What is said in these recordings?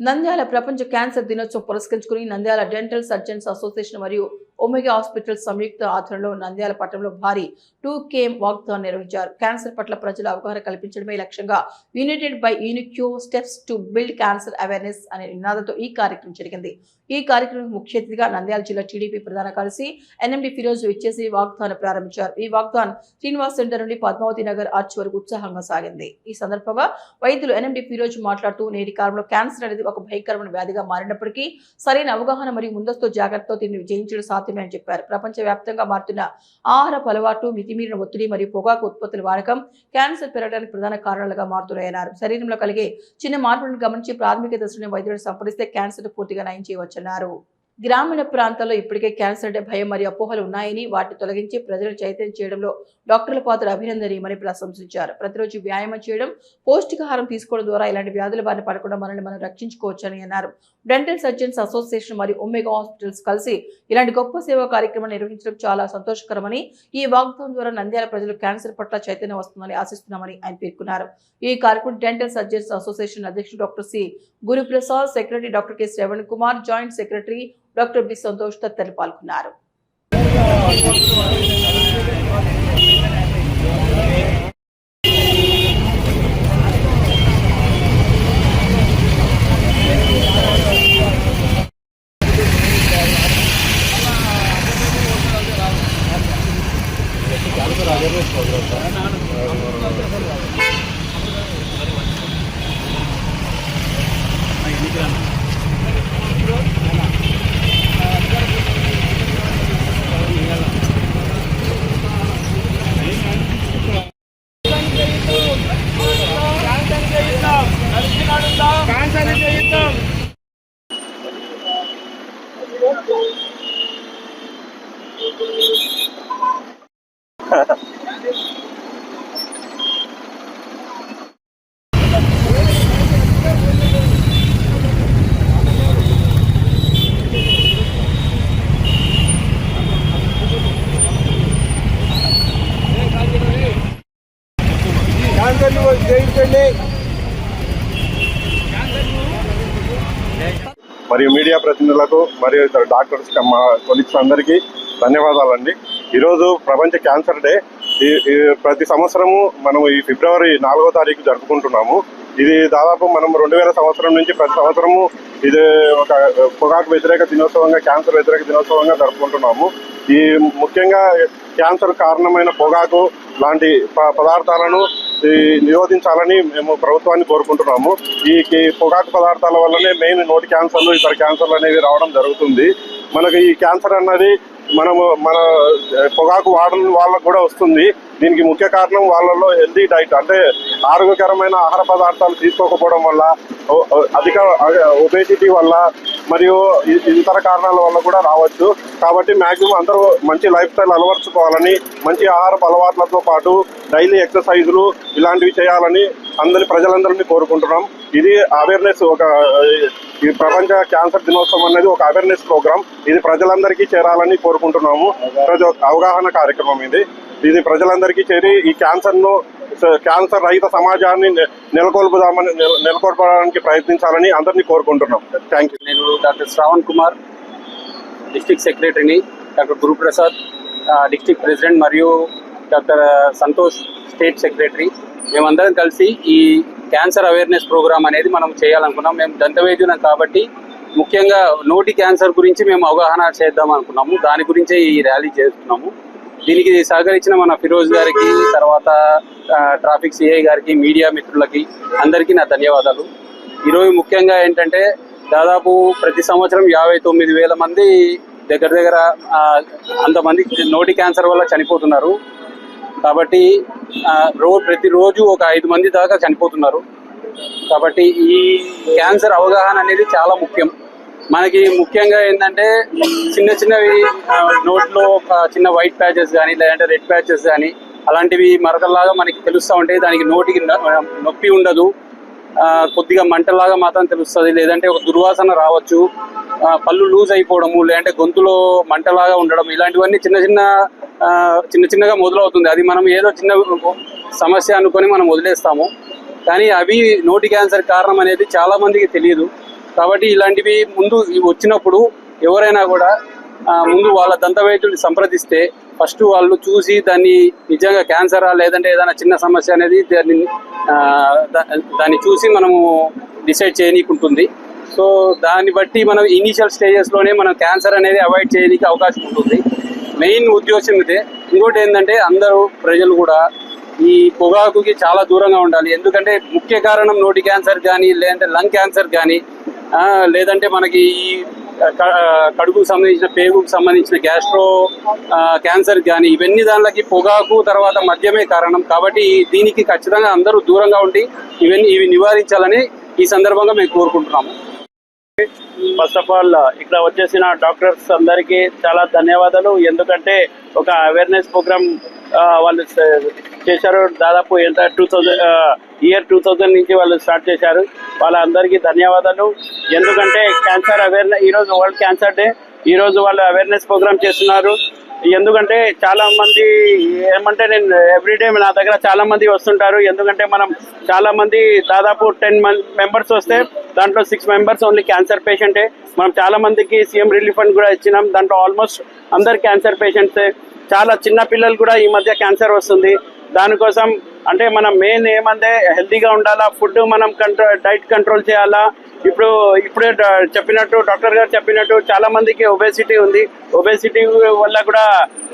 నంద్యాల ప్రపంచ క్యాన్సర్ దినోత్సవం పురస్కరించుకుని నంద్యాల డెంటల్ సర్జన్స్ అసోసియేషన్ మరియు ఒమెగా హాస్పిటల్ సంయుక్త ఆధ్వర్యంలో నంద్యాల పట్టణంలో భారీ టూ కేమ్ వాక్థాన్ నిర్వహించారు. క్యాన్సర్ పట్ల ప్రజల అవగాహన కల్పించడమే లక్ష్యంగా united by unique steps to build cancer awareness అనే నినాదంతో ఈ కార్యక్రమం జరిగింది. ఈ కార్యక్రమం ముఖ్య అతిథిగా నంద్యాల జిల్లా టీడీపీ ప్రధాన కార్యదర్శి ఎన్ఎండి ఫిరోజ్ ఇచ్చేసి వాగ్దాన్ ప్రారంభించారు. ఈ వాగ్దాన్ శ్రీనివాస్ సెంటర్ నుండి పద్మావతి నగర్ ఆర్చ్ వరకు ఉత్సాహంగా సాగింది. ఈ సందర్భంగా వైద్యులు ఎన్ఎండి ఫిరోజ్ మాట్లాడుతూ నేటి కాలంలో క్యాన్సర్ అనేది ఒక భయంకరమైన వ్యాధిగా మారినప్పటికీ సరైన అవగాహన మరియు ముందస్తు జాగ్రత్తతో దీన్ని విజయించడం మారుతున్నాయని అని చెప్పారు. ప్రపంచ వ్యాప్తంగా మారుతున్న ఆహారపు అలవాటు మితిమీరిన ఒత్తిడి మరియు పొగాకు ఉత్పత్తుల వాడకం క్యాన్సర్ పెరగడానికి ప్రధాన కారణాలుగా మారుతున్నాయన్నారు. శరీరంలో కలిగే చిన్న మార్పులను గమనించి ప్రాథమిక దశలోనే వైద్యులను సంప్రదిస్తే క్యాన్సర్ పూర్తిగా నయం చేయవచ్చన్నారు. గ్రామీణ ప్రాంతాల్లో ఇప్పటికే క్యాన్సర్ అంటే భయం మరియు అపోహలు ఉన్నాయని వాటిని తొలగించి ప్రజలను చైతన్యం చేయడంలో డాక్టర్ల పాత్ర అభినందనీయమని ప్రశంసించారు. ప్రతిరోజు వ్యాయామం చేయడం పౌష్టికాహారం తీసుకోవడం ద్వారా ఇలాంటి వ్యాధుల బారిన పడకుండా మనల్ని మనం రక్షించుకోవచ్చని అన్నారు. డెంటల్ సర్జన్స్ అసోసియేషన్ మరియు ఒమేగా హాస్పిటల్స్ కలిసి ఇలాంటి గొప్ప సేవా కార్యక్రమం నిర్వహించడం చాలా సంతోషకరమని ఈ వాగ్దానం ద్వారా నంద్యాల ప్రజలు క్యాన్సర్ పట్ల చైతన్యం వస్తుందని ఆశిస్తున్నామని ఆయన పేర్కొన్నారు. ఈ కార్యక్రమం డెంటల్ సర్జన్స్ అసోసియేషన్ అధ్యక్షుడు doctor C. Guruprasad secretary doctor K. Shravan Kumar joint secretary doctor B Santosh తదితరులు పాల్గొన్నారు క్యాన్సర్ని మరియు మీడియా ప్రతినిధులకు మరియు ఇతర డాక్టర్స్ మా కొలీగ్స్ అందరికీ ధన్యవాదాలండి. ఈరోజు ప్రపంచ క్యాన్సర్ డే. ఈ ప్రతి సంవత్సరము మనం ఈ ఫిబ్రవరి నాలుగో తారీఖు జరుపుకుంటున్నాము. ఇది దాదాపు మనం రెండు వేల సంవత్సరం నుంచి ప్రతి సంవత్సరము ఇది ఒక పొగాకు వ్యతిరేక దినోత్సవంగా క్యాన్సర్ వ్యతిరేక దినోత్సవంగా జరుపుకుంటున్నాము. ఈ ముఖ్యంగా క్యాన్సర్ కారణమైన పొగాకు లాంటి ప- పదార్థాలను ఈ నిరోధించాలని మేము ప్రభుత్వాన్ని కోరుకుంటున్నాము. ఈ ఈ పొగాకు పదార్థాల వల్లనే మెయిన్ నోటి క్యాన్సర్లు ఇతర క్యాన్సర్లు అనేవి రావడం జరుగుతుంది. మనకి ఈ క్యాన్సర్ అన్నది మనము మన పొగాకు వాడని వాళ్ళకు కూడా వస్తుంది. దీనికి ముఖ్య కారణం వాళ్ళలో హెల్దీ డైట్ అంటే ఆరోగ్యకరమైన ఆహార పదార్థాలు తీసుకోకపోవడం వల్ల అధిక ఒబేసిటీ వల్ల మరియు ఇతర కారణాల వల్ల కూడా రావచ్చు. కాబట్టి మాక్సిమం అందరూ మంచి లైఫ్ స్టైల్ అలవర్చుకోవాలని మంచి ఆహారపు అలవాట్లతో పాటు డైలీ ఎక్సర్సైజులు ఇలాంటివి చేయాలని అందరి ప్రజలందరినీ కోరుకుంటున్నాం. ఇది అవేర్నెస్ ఒక ఈ ప్రపంచ క్యాన్సర్ దినోత్సవం అనేది ఒక అవేర్నెస్ ప్రోగ్రామ్ ఇది ప్రజలందరికీ చేరాలని కోరుకుంటున్నాము. ప్రజ అవగాహన కార్యక్రమం ఇది. ఇది ప్రజలందరికీ చేరి ఈ క్యాన్సర్ను క్యాన్సర్ రహిత సమాజాన్ని నెలకొల్పుదామని నెలకొల్పడానికి ప్రయత్నించాలని అందరినీ కోరుకుంటున్నాం. థ్యాంక్ యూ నేను డాక్టర్ శ్రావణ్ కుమార్ డిస్ట్రిక్ట్ సెక్రటరీని డాక్టర్ గురుప్రసాద్ డిస్టిక్ ప్రెసిడెంట్ మరియు డాక్టర్ సంతోష్ స్టేట్ సెక్రటరీ. మేమందరం కలిసి ఈ క్యాన్సర్ అవేర్నెస్ ప్రోగ్రామ్ అనేది మనం చేయాలనుకున్నాం. మేము దంతవైద్యులం కాబట్టి ముఖ్యంగా నోటి క్యాన్సర్ గురించి మేము అవగాహన చేద్దాం అనుకున్నాము దాని గురించే ఈ ర్యాలీ చేస్తున్నాము. దీనికి సహకరించిన మన ఫిరోజ్ గారికి తర్వాత ట్రాఫిక్ సిఐ గారికి మీడియా మిత్రులకి అందరికీ నా ధన్యవాదాలు. ఈరోజు ముఖ్యంగా ఏంటంటే దాదాపు ప్రతి సంవత్సరం యాభై తొమ్మిది వేల మంది దగ్గర దగ్గర అంతమంది నోటి క్యాన్సర్ వల్ల చనిపోతున్నారు. కాబట్టి రో ప్రతిరోజు ఒక ఐదు మంది దాకా చనిపోతున్నారు. కాబట్టి ఈ క్యాన్సర్ అవగాహన అనేది చాలా ముఖ్యం. మనకి ముఖ్యంగా ఏంటంటే చిన్న చిన్నవి నోట్లో ఒక చిన్న వైట్ ప్యాచెస్ కానీ లేదంటే రెడ్ ప్యాచెస్ కానీ అలాంటివి మరకల్లాగా మనకి తెలుస్తూ ఉంటాయి. దానికి నోటికి నొప్పి ఉండదు. కొద్దిగా మంటలాగా మాత్రం తెలుస్తుంది. లేదంటే ఒక దుర్వాసన రావచ్చు. పళ్ళు లూజ్ అయిపోవడము లేదంటే గొంతులో మంటలాగా ఉండడం ఇలాంటివన్నీ చిన్న చిన్న చిన్న చిన్నగా మొదలవుతుంది. అది మనం ఏదో చిన్న సమస్య అనుకొని మనం వదిలేస్తాము. కానీ అవి నోటి క్యాన్సర్ కారణం అనేది చాలామందికి తెలియదు. కాబట్టి ఇలాంటివి ముందు వచ్చినప్పుడు ఎవరైనా కూడా ముందు వాళ్ళ దంతవైద్యుడిని సంప్రదిస్తే ఫస్ట్ వాళ్ళు చూసి దాన్ని నిజంగా క్యాన్సరా లేదంటే ఏదైనా చిన్న సమస్య అనేది దాన్ని దా- దాన్ని చూసి మనము డిసైడ్ చేయనీకుంటుంది. సో దాన్ని బట్టి మనం ఇనీషియల్ స్టేజెస్లోనే మనం క్యాన్సర్ అనేది అవాయిడ్ చేయడానికి అవకాశం ఉంటుంది. మెయిన్ ఉద్దేశం ఇదే. ఇంకోటి ఏంటంటే అందరూ ప్రజలు కూడా ఈ పొగాకుకి చాలా దూరంగా ఉండాలి. ఎందుకంటే ముఖ్య కారణం నోటి క్యాన్సర్ కానీ లేదంటే లంగ్ క్యాన్సర్ కానీ లేదంటే మనకి ఈ కడుపుకు సంబంధించిన పేగుకు సంబంధించిన గ్యాస్ట్రో క్యాన్సర్ కానీ ఇవన్నీ దానిలకి పొగాకు తర్వాత మద్యమే కారణం. కాబట్టి దీనికి ఖచ్చితంగా అందరూ దూరంగా ఉండి ఇవన్నీ ఇవి నివారించాలని ఈ సందర్భంగా మేము కోరుకుంటున్నాము. ఫస్ట్ ఆఫ్ ఆల్ ఇక్కడ వచ్చేసిన డాక్టర్స్ అందరికీ చాలా ధన్యవాదాలు. ఎందుకంటే ఒక అవేర్నెస్ ప్రోగ్రామ్ వాళ్ళు చేశారు. దాదాపు ఎంత? Two thousand year two thousand నుంచి వాళ్ళు స్టార్ట్ చేశారు. వాళ్ళందరికీ ధన్యవాదాలు. ఎందుకంటే క్యాన్సర్ అవేర్నెస్ ఈరోజు వరల్డ్ క్యాన్సర్ డే. ఈరోజు వాళ్ళు అవేర్నెస్ ప్రోగ్రామ్ చేస్తున్నారు. ఎందుకంటే చాలా మంది ఏమంటే నేను ఎవ్రీడే నా దగ్గర చాలా మంది వస్తుంటారు. ఎందుకంటే మనం చాలా మంది దాదాపు టెన్ మెంబర్స్ వస్తే దాంట్లో సిక్స్ మెంబర్స్ ఓన్లీ క్యాన్సర్ పేషెంటే. మనం చాలా మందికి సీఎం రిలీఫ్ ఫండ్ కూడా ఇచ్చినాం. దాంట్లో ఆల్మోస్ట్ అందరు క్యాన్సర్ పేషెంట్సే. చాలా చిన్న పిల్లలు కూడా ఈ మధ్య క్యాన్సర్ వస్తుంది. దానికోసం అంటే మనం మెయిన్ ఏమంటే హెల్తీగా ఉండాలా ఫుడ్ మనం కంట్రోల్ డైట్ కంట్రోల్ చేయాలా? ఇప్పుడు ఇప్పుడే చెప్పినట్టు డాక్టర్ గారు చెప్పినట్టు చాలా మందికి ఒబేసిటీ ఉంది. ఒబేసిటీ వల్ల కూడా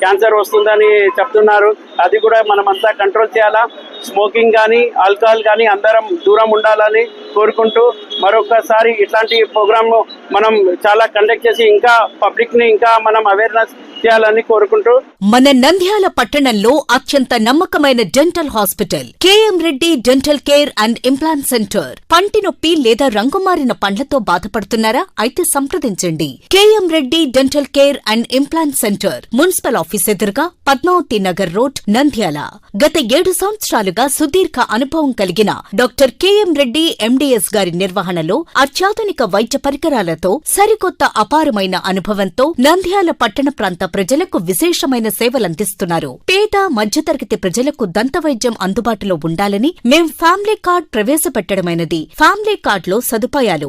క్యాన్సర్ వస్తుందని చెప్తున్నారు. అది కూడా మనం అంతా కంట్రోల్ చేయాలా? స్మోకింగ్ కానీ ఆల్కహాల్ కానీ అందరం దూరం ఉండాలని కోరుకుంటూ మరొకసారి ఇట్లాంటి ప్రోగ్రామ్ మనం చాలా కండక్ట్ చేసి ఇంకా పబ్లిక్ని ఇంకా మనం అవేర్నెస్ చేయాలని కోరుకుంటూ. మన నంద్యాల పట్టణంలో అత్యంత నమ్మకమైన dental hospital KM Reddy dental care and implant centre పంటి నొప్పి లేదా రంగుమారిన పండ్లతో బాధపడుతున్నారా? అయితే సంప్రదించండి. KM Reddy dental care and implant centre municipal office ఎదురుగా పద్మావతి నగర్ రోడ్ నంద్యాల. గత ఏడు సంవత్సరాలుగా సుదీర్ఘ అనుభవం కలిగిన డాక్టర్ కెఎం రెడ్డి ఎండిఎస్ గారి నిర్వహణలో అత్యాధునిక వైద్య పరికరాలతో సరికొత్త అపారమైన అనుభవంతో నంద్యాల పట్టణ ప్రాంత ప్రజలకు విశేషమైన సేవలందిస్తున్నారు. పేద మధ్యతరగతి ప్రజలకు దంత వైద్యం అందుబాటులో ఉండాలని మేం ఫ్యామిలీ కార్డ్ ప్రవేశపెట్టడమైనది. ఫ్యామిలీ కార్డ్లో సదుపాయాలు